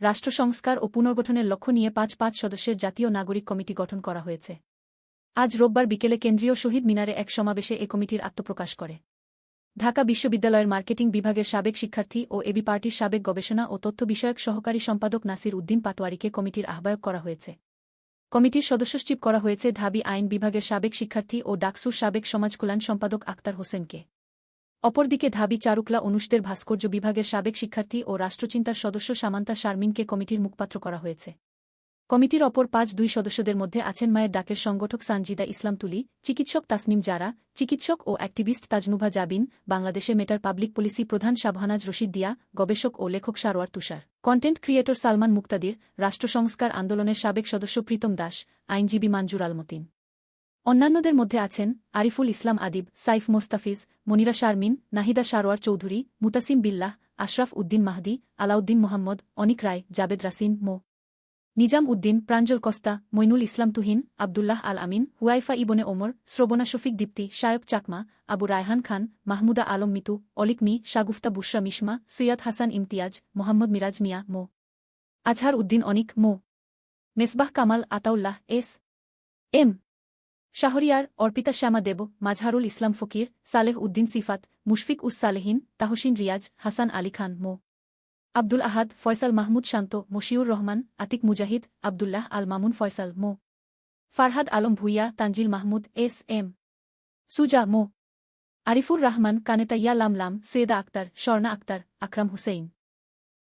রাষ্ট্র সংস্কার ও পুনর্গঠনের লক্ষ্য নিয়ে পাঁচ পাঁচ সদস্যের জাতীয় নাগরিক কমিটি গঠন করা হয়েছে। আজ রোববার বিকেলে কেন্দ্রীয় শহীদ মিনারে এক সমাবেশে এ কমিটির আত্মপ্রকাশ করে। ঢাকা বিশ্ববিদ্যালয়ের মার্কেটিং বিভাগের সাবেক শিক্ষার্থী ও এবি পার্টির সাবেক গবেষণা ও তথ্য বিষয়ক সহকারী সম্পাদক নাসির উদ্দিন পাটোয়ারিকে কমিটির আহ্বায়ক করা হয়েছে। কমিটির সদস্যশিপ করা হয়েছে ঢাবি আইন বিভাগের সাবেক শিক্ষার্থী ও ডাকসুর সাবেক সমাজকল্যাণ সম্পাদক আক্তার হোসেনকে। অপরদিকে ধাবি চারুকলা অনুষদের ভাস্কর্য বিভাগের সাবেক শিক্ষার্থী ও রাষ্ট্রচিন্তার সদস্য সামান্তা শারমিনকে কমিটির মুখপাত্র করা হয়েছে। কমিটির অপর পাঁচ দুই সদস্যদের মধ্যে আছেন মায়ের ডাকের সংগঠক সানজিদা ইসলাম তুলি, চিকিৎসক তাসনিম জারা, চিকিৎসক ও অ্যাক্টিভিস্ট তাজনুভা জাবিন, বাংলাদেশে মেটার পাবলিক পলিসি প্রধান শাবহানাজ রশিদ দিয়া, গবেষক ও লেখক সারোয়ার তুষার। কন্টেন্ট ক্রিয়েটর সালমান মুক্তাদির রাষ্ট্র সংস্কার আন্দোলনের সাবেক সদস্য প্রীতম দাস, আইনজীবী মানজুর আলমতিন। অন্যান্যদের মধ্যে আছেন Ariful Islam Adib, Saif Mostafiz, Monira Sharmin, Nahida Sarwar Chowdhury, Mutasim Billah, Ashraf Uddin Mahdi, Alauddin Mohammad, Anik Roy, Jabed Rasin, Md. Nizam Uddin, Pranjal Costa, Moinul Islam Tuhin, Abdullah Al Amin, Huaifa Ibne Omar Shrabana Shafiq Dipti Shayak Chakma, Abu Raihan Khan, Mahmuda Alam Mitu, Alik Mi, Shagufta Bushra Mishma, Syed Hasan Imtiaz, Mohammad Miraj Mia, Md. Azhar Uddin Anik, Md. Mesbah Kamal Ataullah, S. M. Shahriar, Arpita Shyama Deb, Mazharul Islam Fakir, Saleh Uddin Sifat, Mushfiq Us Salehin, Tahsin Riaz, Hasan Ali Khan Md. Abdul Ahad, Faisal Mahmud Shanto, Moshiur Rahman, Atik Mujahid, Abdullah Al Mamun Faisal Md. Farhad Alam Bhuiyan, Tanzil Mahmud, S M. Suja Md. Arifur Rahman, Kanetaiya Lamlam, Syeda Akter, Sharna Akter, Akram Hossain.